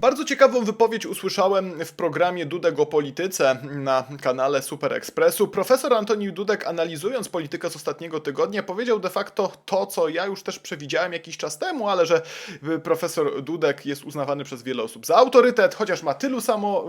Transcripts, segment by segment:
Bardzo ciekawą wypowiedź usłyszałem w programie Dudek o polityce na kanale Super Expressu. Profesor Antoni Dudek, analizując politykę z ostatniego tygodnia, powiedział de facto to, co ja już też przewidziałem jakiś czas temu, ale że y, profesor Dudek jest uznawany przez wiele osób za autorytet, chociaż ma tylu samo,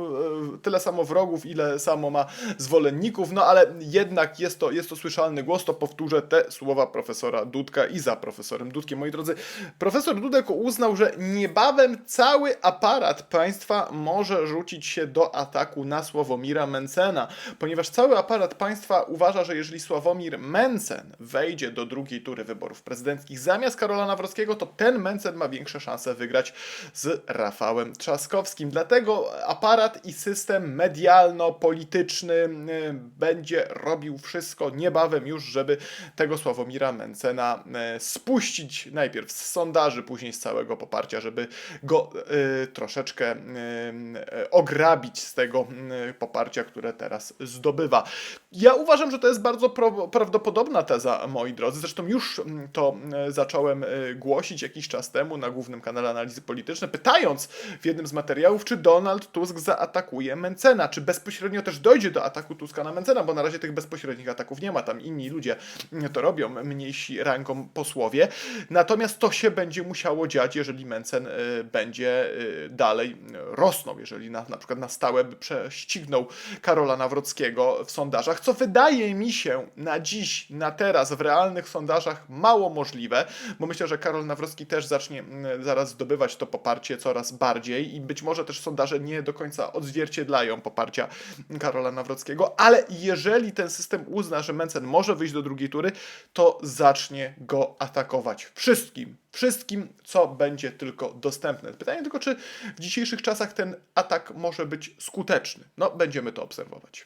y, tyle samo wrogów, ile samo ma zwolenników, no ale jednak jest to, jest to słyszalny głos, to powtórzę te słowa profesora Dudka i za profesorem Dudkiem. Moi drodzy, profesor Dudek uznał, że niebawem cały aparat państwa może rzucić się do ataku na Sławomira Mencena, ponieważ cały aparat państwa uważa, że jeżeli Sławomir Mencen wejdzie do drugiej tury wyborów prezydenckich zamiast Karola Nawrockiego, to ten Mencen ma większe szanse wygrać z Rafałem Trzaskowskim. Dlatego aparat i system medialno-polityczny y, będzie robił wszystko niebawem już, żeby tego Sławomira Mencena y, spuścić najpierw z sondaży, później z całego poparcia, żeby go y, troszeczkę y, ograbić z tego poparcia, które teraz zdobywa. Ja uważam, że to jest bardzo prawdopodobna teza, moi drodzy. Zresztą już mm, to y, zacząłem y, głosić jakiś czas temu na głównym kanale Analizy Polityczne, pytając w jednym z materiałów, czy Donald Tusk zaatakuje Mencena, czy bezpośrednio też dojdzie do ataku Tuska na Mencena, bo na razie tych bezpośrednich ataków nie ma, tam inni ludzie mm, to robią, mniejsi rangą posłowie. Natomiast to się będzie musiało dziać, jeżeli Mencen y, będzie dalej rosnął, jeżeli na, na przykład na stałe by prześcignął Karola Nawrockiego w sondażach, co wydaje mi się na dziś, na teraz w realnych sondażach mało możliwe, bo myślę, że Karol Nawrocki też zacznie mm, zaraz zdobywać to poparcie coraz bardziej i być może też sondaże nie do końca odzwierciedlają poparcia Karola Nawrockiego, ale jeżeli ten system uzna, że Mencen może wyjść do drugiej tury, to zacznie go atakować wszystkim, wszystkim, co będzie tylko dostępne. Pytanie tylko, czy w dzisiejszych czasach ten atak może być skuteczny. No, będziemy to obserwować.